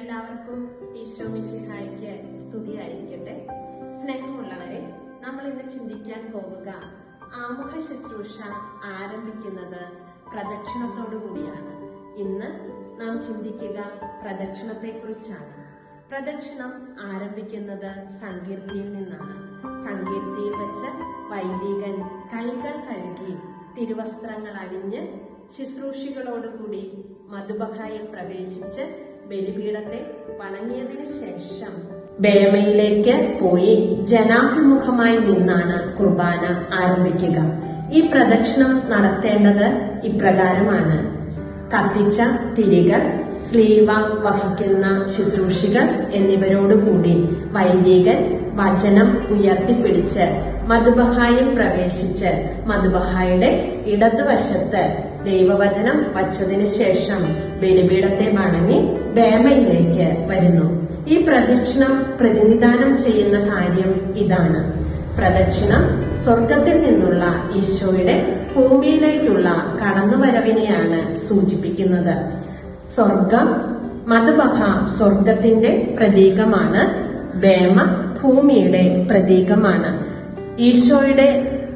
എല്ലാവർക്കും ഈശോ മിശിഹായിക്ക് സ്തുതിയായിരിക്കട്ടെ. സ്നേഹമുള്ളവരെ നമ്മൾ ഇന്ന് ചിന്തിക്കാൻ പോവുക ആമുഖ ശുശ്രൂഷ ആരംഭിക്കുന്നത് പ്രദക്ഷിണത്തോടു കൂടിയാണ്. ഇന്ന് നാം ചിന്തിക്കുക പ്രദക്ഷിണത്തെക്കുറിച്ചാണ്. പ്രദക്ഷിണം ആരംഭിക്കുന്നത് സങ്കീർത്തിയിൽ നിന്നാണ്. സങ്കീർത്തിയിൽ വെച്ച് വൈദികൻ കൈകൾ കഴുകി തിരുവസ്ത്രങ്ങൾ അണിഞ്ഞ് ശുശ്രൂഷികളോടുകൂടി മധുബഹായിൽ പ്രവേശിച്ച് ബലിപീഠത്തെ വണങ്ങിയതിനു ശേഷം ബേമയിലേക്ക് പോയി ജനാഭിമുഖമായി നിന്നാണ് കുർബാന ആരംഭിക്കുക. ഈ പ്രദക്ഷിണം നടത്തേണ്ടത് ഇപ്രകാരമാണ്. കത്തിച്ച തിരികൾ സ്ലീവ വഹിക്കുന്ന ശുശ്രൂഷികൾ എന്നിവരോടുകൂടി വൈദികൻ വചനം ഉയർത്തിപ്പിടിച്ച് മധുബഹായിൽ പ്രവേശിച്ച് മധുബഹായുടെ ഇടതുവശത്ത് ദൈവവചനം വച്ചതിനു ശേഷം ബലിപീഠത്തെ വണങ്ങി ബേമയിലേക്ക് വരുന്നു. ഈ പ്രദക്ഷിണം പ്രതിനിധാനം ചെയ്യുന്ന കാര്യം ഇതാണ്. പ്രദക്ഷിണം സ്വർഗത്തിൽ നിന്നുള്ള ഈശോയുടെ ഭൂമിയിലേക്കുള്ള കടന്നുവരവിനെയാണ് സൂചിപ്പിക്കുന്നത്. സ്വർഗം മധുബഹ സ്വർഗത്തിന്റെ പ്രതീകമാണ്. ബേമ ഭൂമിയുടെ പ്രതീകമാണ്. ഈശോയുടെ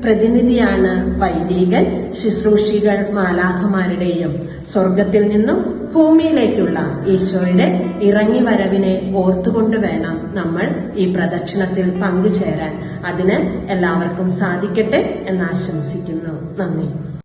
പ്രതിനിധിയാണ് വൈദികൻ ശുശ്രൂഷികൾ മാലാഖമാരുടെയും സ്വർഗത്തിൽ നിന്നും ഭൂമിയിലേക്കുള്ള ഈശോയുടെ ഇറങ്ങി വരവിനെ ഓർത്തുകൊണ്ട് വേണം നമ്മൾ ഈ പ്രദക്ഷിണത്തിൽ പങ്കുചേരാൻ. അതിന് എല്ലാവർക്കും സാധിക്കട്ടെ എന്ന് ആശംസിക്കുന്നു. നന്ദി.